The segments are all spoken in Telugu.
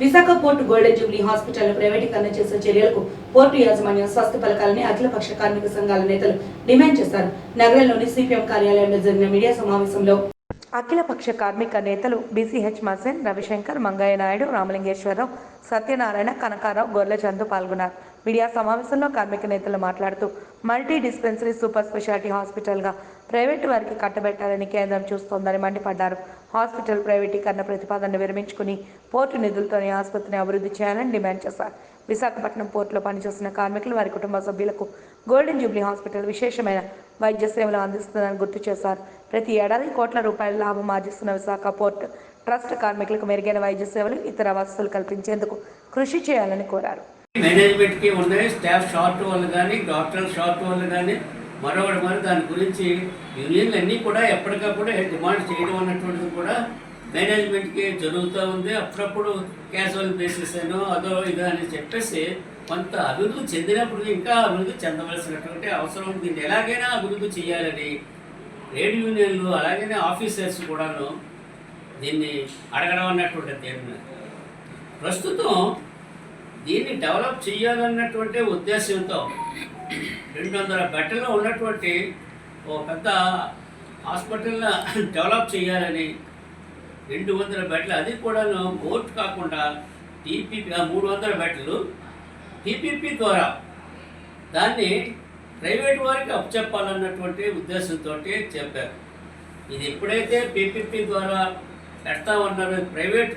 Visakha port golden jubilee hospital ప్రైవేటీకరణ చేసే చర్యలకు పోర్టు యాజమాన్యం స్వస్థ పలకాలని అఖిలపక్ష కార్మిక సంఘాల నేతలు డిమాండ్ చేశారు. నగరంలోని సిపిఎం కార్యాలయంలో జరిగిన మీడియా సమావేశంలో అఖిలపక్ష కార్మిక నేతలు బీసీహెచ్ మసేన్ రవిశంకర్ మంగయ్య నాయుడు రామలింగేశ్వరరావు సత్యనారాయణ కనకారావు గొర్లచందు పాల్గొన్నారు. మీడియా సమావేశంలో కార్మిక నేతలు మాట్లాడుతూ మల్టీ డిస్పెన్సరీ సూపర్ స్పెషాలిటీ హాస్పిటల్గా ప్రైవేటు వారికి కట్టబెట్టాలని కేంద్రం చూస్తోందని మండిపడ్డారు. హాస్పిటల్ ప్రైవేటీకరణ ప్రతిపాదనను విరమించుకుని పోర్టు నిధులతోనే ఆసుపత్రిని అభివృద్ధి చేయాలని డిమాండ్ చేశారు. విశాఖపట్నం పోర్టులో పనిచేస్తున్న కార్మికులు వారి కుటుంబ సభ్యులకు గోల్డెన్ జూబ్లీ హాస్పిటల్ విశేషమైన వైద్య సేవలు అందిస్తుందని గుర్తు చేశారు. ప్రతి ఏడాది కోట్ల రూపాయల లాభం ఆర్జిస్తున్న విశాఖ పోర్ట్ ట్రస్ట్ కార్మికులకు మెరుగైన వైద్య సేవలు ఇతర వసతులు కల్పించేందుకు కృషి చేయాలని కోరారు. మేనేజ్మెంట్కి ఉన్నాయి స్టాఫ్ షార్ట్ వల్ల కానీ డాక్టర్ షార్ట్ వల్ల కానీ మరొకటి మరి దాని గురించి యూనియన్లు అన్నీ కూడా ఎప్పటికప్పుడు డిమాండ్ చేయడం అన్నటువంటిది కూడా మేనేజ్మెంట్కి జరుగుతూ ఉంది. అప్పుడప్పుడు క్యాజువల్ బేసిస్ అనో అదో ఇదో అని చెప్పేసి కొంత అభివృద్ధి చెందినప్పుడు ఇంకా అభివృద్ధి చెందవలసినటువంటి అవసరం ఉంది. దీన్ని ఎలాగైనా అభివృద్ధి చేయాలని ట్రేడ్ యూనియన్లు అలాగనే ఆఫీసర్స్ కూడాను దీన్ని అడగడం అన్నటువంటి తీరున. ప్రస్తుతం దీన్ని డెవలప్ చేయాలన్నటువంటి ఉద్దేశంతో రెండు వందల బెట్టలో ఉన్నటువంటి ఓ పెద్ద హాస్పిటల్ని డెవలప్ చేయాలని రెండు వందల బెడ్లు అది కూడాను బోర్డు కాకుండా టీపీపీ మూడు వందల బెడ్లు టీపీపీ ద్వారా దాన్ని ప్రైవేట్ వారికి అప్పచెప్పాలన్నటువంటి ఉద్దేశంతో చెప్పారు. ఇది ఎప్పుడైతే పీపీపీ ద్వారా పెడతామన్నారో ప్రైవేట్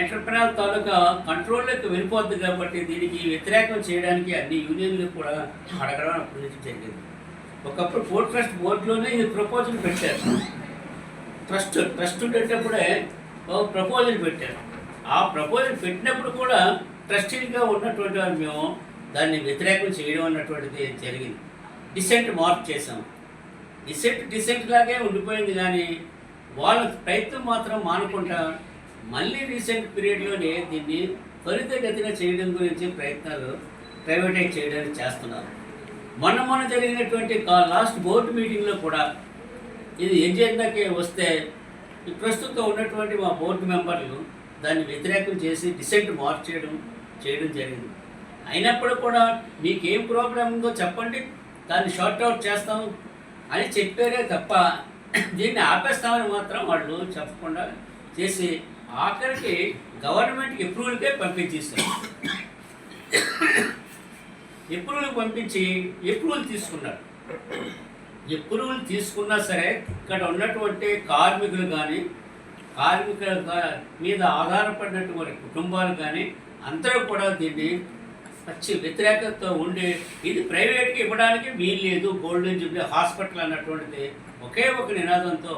ఎంటర్ప్రినర్ తాలూకా కంట్రోల్లోకి వెళ్ళిపోద్ది కాబట్టి దీనికి వ్యతిరేకం చేయడానికి అన్ని యూనియన్లు కూడా అడగడం అప్పటి నుంచి జరిగింది. ఒకప్పుడు ఫోర్ ట్రస్ట్ బోర్డులోనే ఇది ప్రపోజల్ పెట్టారు. ట్రస్ట్ ట్రస్ట్ ఉండేటప్పుడే ఒక ప్రపోజల్ పెట్టారు. ఆ ప్రపోజల్ పెట్టినప్పుడు కూడా ట్రస్టీగా ఉన్నటువంటి వారు మేము దాన్ని వ్యతిరేకం చేయడం అన్నటువంటిది జరిగింది. డిసెంట్ మార్క్ చేసాం డిసెంట్ డిసెంట్ లాగే ఉండిపోయింది కానీ వాళ్ళ ప్రయత్నం మాత్రం మానుకుంటారు మళ్ళీ రీసెంట్ పీరియడ్లోనే దీన్ని త్వరితగతిన చేయడం గురించి ప్రయత్నాలు ప్రైవేటైజ్ చేయడానికి చేస్తున్నారు. మొన్న మొన్న జరిగినటువంటి లాస్ట్ బోర్డు మీటింగ్లో కూడా ఇది ఎజెండాకి వస్తే ఈ ప్రస్తుతం ఉన్నటువంటి మా బోర్డు మెంబర్లు దాన్ని వ్యతిరేకం చేసి డిసెంట్ మార్చేయడం చేయడం చేయడం జరిగింది. అయినప్పుడు కూడా మీకు ఏం ఉందో చెప్పండి దాన్ని షార్ట్అవుట్ చేస్తాము చేస్తాం అని చెప్పారే తప్ప దీన్ని ఆపేస్తామని మాత్రం వాళ్ళు చెప్పకుండా చేసి ఆఖరికి గవర్నమెంట్కి అప్రూవల్కే పంపించేస్తారు ఎప్రూవల్ పంపించి ఎప్రూవల్ తీసుకున్నారు. ఎప్రూవల్ తీసుకున్నా సరే ఇక్కడ ఉన్నటువంటి కార్మికులు కానీ కార్మికుల మీద ఆధారపడినటువంటి కుటుంబాలు కానీ అందరూ కూడా దీన్ని వచ్చి వ్యతిరేకతతో ఉండి ఇది ప్రైవేట్కి ఇవ్వడానికి వీలు లేదు గోల్డెన్ జూబ్లీ హాస్పిటల్ అన్నటువంటిది ఒకే ఒక నినాదంతో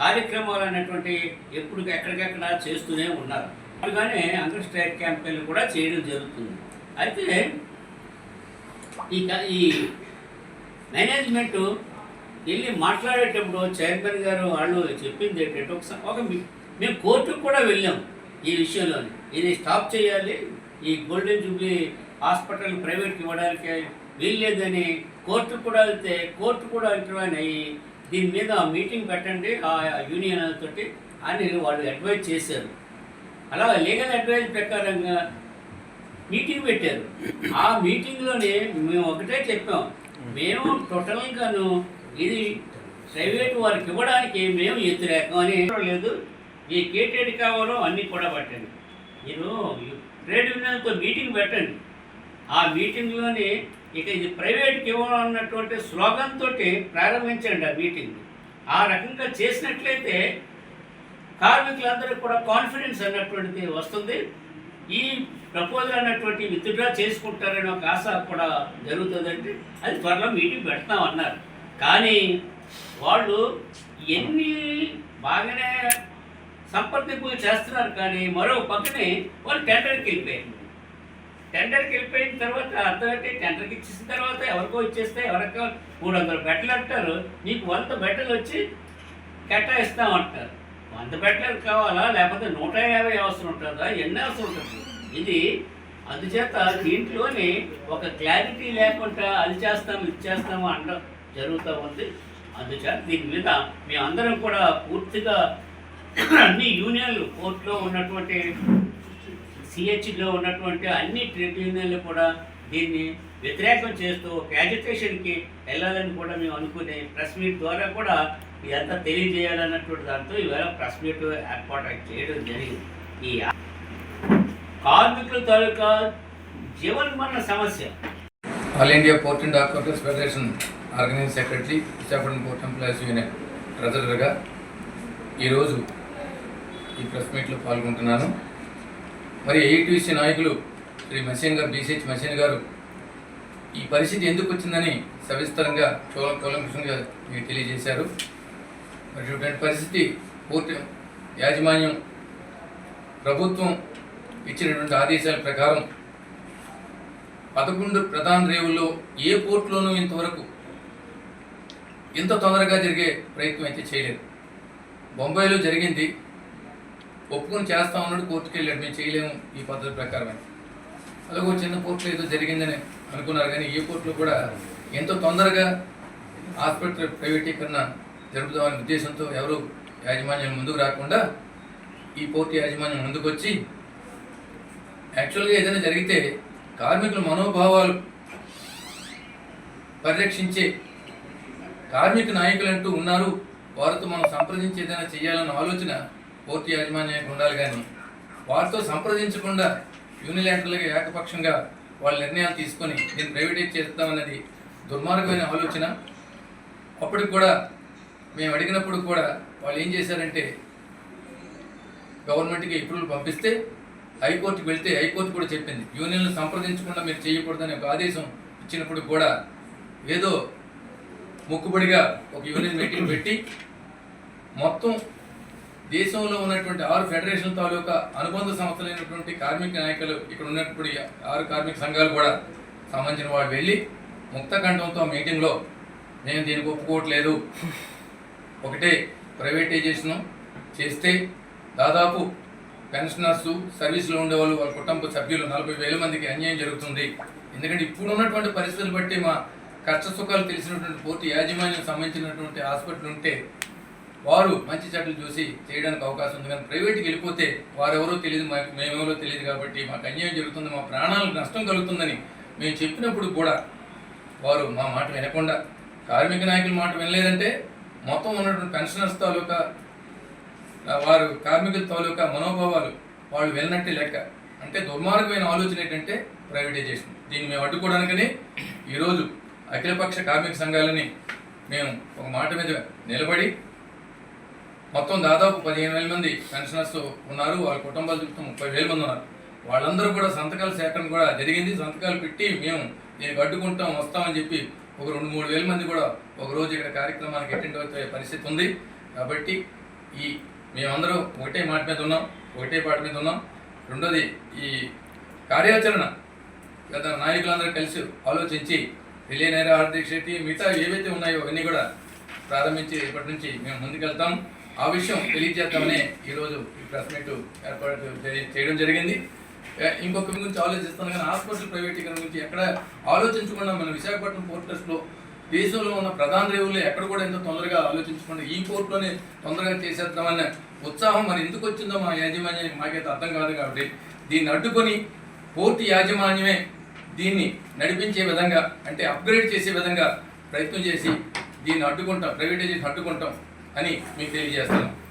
కార్యక్రమాలు అనేటువంటి ఎప్పుడు ఎక్కడికెక్కడ చేస్తూనే ఉన్నారు. అలాగానే అంగర్ స్ట్రైక్ క్యాంపెయిన్ కూడా చేయడం జరుగుతుంది. అయితే ఈ ఈ మేనేజ్మెంట్ వెళ్ళి మాట్లాడేటప్పుడు చైర్మన్ గారు వాళ్ళు చెప్పింది ఏంటంటే ఒకసారి ఒక మేము కోర్టుకు కూడా వెళ్ళాం ఈ విషయంలో ఇది స్టాప్ చేయాలి ఈ గోల్డెన్ జూబ్లీ హాస్పిటల్ ప్రైవేట్కి ఇవ్వడానికి వీల్లేదని కోర్టుకు కూడా వెళ్తే కోర్టు కూడా ఇంటర్వ్యూన్ అయ్యి దీని మీద మీటింగ్ పెట్టండి ఆ యూనియన్ తోటి అని వాళ్ళు అడ్వైజ్ చేశారు. అలా లీగల్ అడ్వైజ్ ప్రకారంగా మీటింగ్ పెట్టారు. ఆ మీటింగ్లోనే మేము ఒకటే చెప్పాం. మేము టోటల్గాను ఇది ప్రైవేట్ వారికి ఇవ్వడానికి మేము వ్యతిరేకం అని లేదు. ఈ కేటెడ్ కావాలో అన్నీ కూడా పట్టండి. మీరు ట్రేడ్ యూనియన్తో మీటింగ్ పెట్టండి. ఆ మీటింగ్లోని ఇక ఇది ప్రైవేట్కి ఇవ్వాలన్నటువంటి స్లోగన్ తోటి ప్రారంభించండి ఆ మీటింగ్. ఆ రకంగా చేసినట్లయితే కార్మికులందరికీ కూడా కాన్ఫిడెన్స్ అన్నటువంటిది వస్తుంది. ఈ ప్రపోజల్ అన్నటువంటి విత్డ్రా చేసుకుంటారనే ఒక ఆశ కూడా జరుగుతుందంటే అది త్వరలో మీటింగ్ పెడతాం అన్నారు. కానీ వాళ్ళు ఎన్ని బాగానే సంప్రదింపులు చేస్తున్నారు కానీ మరో పక్కనే వాళ్ళు టెండర్కి వెళ్ళిపోయారు. టెండర్కి వెళ్ళిపోయిన తర్వాత అర్థమైతే టెండర్కి ఇచ్చేసిన తర్వాత ఎవరికో ఇచ్చేస్తే ఎవరికో మూడు వందల బెట్టలు అంటారు. నీకు వంద బెట్టలు వచ్చి కేటాయిస్తామంటారు వంద బెట్టలు కావాలా? లేకపోతే నూట యాభై అవసరం ఉంటుందా? ఎన్ని అవసరం ఉంటుంది? ఇది అందుచేత దీంట్లోని ఒక క్లారిటీ లేకుండా అది చేస్తాం ఇది చేస్తాము అనడం జరుగుతూ ఉంది. అందుచేత దీని మీద మేమందరం కూడా పూర్తిగా అన్ని యూనియన్లు కోర్టులో ఉన్నటువంటి సిహెచ్లో ఉన్నటువంటి అన్ని ట్రేడ్ యూనియన్లు కూడా దీన్ని వ్యతిరేకం చేస్తూ ఒక యాజిటేషన్కి వెళ్ళాలని కూడా మేము అనుకునే ప్రెస్ మీట్ ద్వారా కూడా ఇదంతా తెలియజేయాలన్నటువంటి దాంతో ఈవేళ ప్రెస్ మీట్ ఏర్పాటు చేయడం జరిగింది. ఈ కార్మికుల తాలూకా జీవన్మరణ సమస్య. All India port and dock federation organizing secretary Visakhapatnam port employees union ట్రెజరర్గా ఈరోజు ఈ ప్రెస్ మీట్లో పాల్గొంటున్నాను. మరి ఏటీసీ నాయకులు శ్రీ మసీన్ గారు బీసీహెచ్ మసీన్ గారు ఈ పరిస్థితి ఎందుకు వచ్చిందని సవిస్తరంగా చోళ గారు మీకు తెలియజేశారు. మరి ఇటువంటి పరిస్థితి పోర్ట్ యాజమాన్యం ప్రభుత్వం ఇచ్చినటువంటి ఆదేశాల ప్రకారం పదకొండు ప్రధాన రేవుల్లో ఏ పోర్టులోనూ ఇంతవరకు ఇంత తొందరగా జరిగే ప్రయత్నం అయితే చేయలేదు. బొంబాయిలో జరిగింది ఒప్పుకొని చేస్తా ఉన్నాడు కోర్టుకి వెళ్ళాడు. మేము చేయలేము ఈ పద్ధతి ప్రకారమే. అలాగే ఒక చిన్న పోర్టులో ఏదో జరిగిందని అనుకున్నారు కానీ ఏ పోర్టులో కూడా ఎంతో తొందరగా ఆసుపత్రి ప్రైవేటీకరణ జరుపుదామనే ఉద్దేశంతో ఎవరు యాజమాన్యం ముందుకు రాకుండా ఈ పోర్టు యాజమాన్యం ముందుకు వచ్చి యాక్చువల్గా ఏదైనా జరిగితే కార్మికుల మనోభావాలు పరిరక్షించే కార్మిక నాయకులు అంటూ ఉన్నారు. వారితో మనం సంప్రదించి ఏదైనా చేయాలన్న ఆలోచన పోర్టు యాజమాన్యానికి ఉండాలి కానీ వారితో సంప్రదించకుండా యూనిలాటరల్గా ఏకపక్షంగా వాళ్ళ నిర్ణయాలు తీసుకొని నేను ప్రైవేటైజ్ చేస్తామన్నది దుర్మార్గమైన ఆలోచన. అప్పటికి కూడా మేము అడిగినప్పుడు కూడా వాళ్ళు ఏం చేశారంటే గవర్నమెంట్కి ఇప్పుడు పంపిస్తే హైకోర్టుకి వెళ్తే హైకోర్టు కూడా చెప్పింది. యూనియన్లు సంప్రదించకుండా మీరు చేయకూడదనే ఒక ఆదేశం ఇచ్చినప్పుడు కూడా ఏదో మొక్కుబడిగా ఒక యూనియన్ మీటింగ్ పెట్టి మొత్తం దేశంలో ఉన్నటువంటి ఆరు ఫెడరేషన్ తాలూకా అనుబంధ సంస్థలైనటువంటి కార్మిక నాయకులు ఇక్కడ ఉన్నటువంటి ఆరు కార్మిక సంఘాలు కూడా సంబంధించిన వాళ్ళు వెళ్ళి ముక్త కంఠంతో మీటింగ్లో నేను దీనికి ఒప్పుకోవట్లేదు. ఒకటే ప్రైవేటైజేషన్ చేస్తే దాదాపు పెన్షనర్స్ సర్వీస్లో ఉండేవాళ్ళు వాళ్ళ కుటుంబ సభ్యులు నలభై వేల మందికి అన్యాయం జరుగుతుంది. ఎందుకంటే ఇప్పుడు ఉన్నటువంటి పరిస్థితులు బట్టి మా కష్ట సుఖాలు తెలిసినటువంటి పూర్తి యాజమాన్యం సంబంధించినటువంటి హాస్పిటల్ ఉంటే వారు మంచి చెడ్డలు చూసి చేయడానికి అవకాశం ఉంది. కానీ ప్రైవేట్కి వెళ్ళిపోతే వారెవరో తెలియదు మాకు మేమెవరో తెలియదు కాబట్టి మాకు అన్యాయం జరుగుతుంది మా ప్రాణాలకు నష్టం కలుగుతుందని మేము చెప్పినప్పుడు కూడా వారు మా మాట వినకుండా కార్మిక నాయకుల మాట వినలేదంటే మొత్తం ఉన్నటువంటి పెన్షనర్స్ తాలూకా వారు కార్మికుల తాలూకా మనోభావాలు వాళ్ళు వెళ్ళినట్టే లెక్క. అంటే దుర్మార్గమైన ఆలోచన ఏంటంటే ప్రైవేటైజేషన్. దీన్ని మేము అడ్డుకోవడానికని ఈరోజు అఖిలపక్ష కార్మిక సంఘాలని మేము ఒక మాట మీద నిలబడి మొత్తం దాదాపు పదిహేను వేల మంది పెన్షనర్స్ ఉన్నారు వాళ్ళ కుటుంబాలు చుట్టూ ముప్పై వేల మంది ఉన్నారు. వాళ్ళందరూ కూడా సంతకాల సేకరణ కూడా జరిగింది. సంతకాలు పెట్టి మేము దీనికి అడ్డుకుంటాం వస్తామని చెప్పి ఒక రెండు మూడు వేల మంది కూడా ఒక రోజు ఇక్కడ కార్యక్రమానికి అటెండ్ అవుతే పరిస్థితి ఉంది. కాబట్టి ఈ మేమందరూ ఒకటే మాట మీద ఉన్నాం ఒకటే పాట మీద ఉన్నాం. రెండోది ఈ కార్యాచరణ. గత నాయకులందరూ కలిసి ఆలోచించి రిలే ఆర్థిక శక్తి మిగతా ఏవైతే ఉన్నాయో అవన్నీ కూడా ప్రారంభించి ఇప్పటి నుంచి మేము ముందుకెళ్తాం. ఆ విషయం తెలియజేద్దామనే ఈరోజు ఈ ప్రెస్ మీట్ ఏర్పాటు చేయడం జరిగింది. ఇంకొక గురించి ఆలోచిస్తాను కానీ హాస్పిటల్ ప్రైవేటీకరణ గురించి ఎక్కడ ఆలోచించకుండా మన విశాఖపట్నం పోర్టర్స్లో దేశంలో ఉన్న ప్రధాన రేవులు ఎక్కడ కూడా ఎంతో తొందరగా ఆలోచించకుండా ఈ కోర్టులోనే తొందరగా చేసేద్దామన్న ఉత్సాహం మరి ఎందుకు వచ్చిందో మా యాజమాన్యం మాకైతే అర్థం కాదు కాబట్టి దీన్ని అడ్డుకొని పోర్టు యాజమాన్యమే దీన్ని నడిపించే విధంగా అంటే అప్గ్రేడ్ చేసే విధంగా ప్రయత్నం చేసి దీన్ని అడ్డుకుంటాం ప్రైవేటైజేషన్ అడ్డుకుంటాం. అని మీకు తెలియజేస్తాను.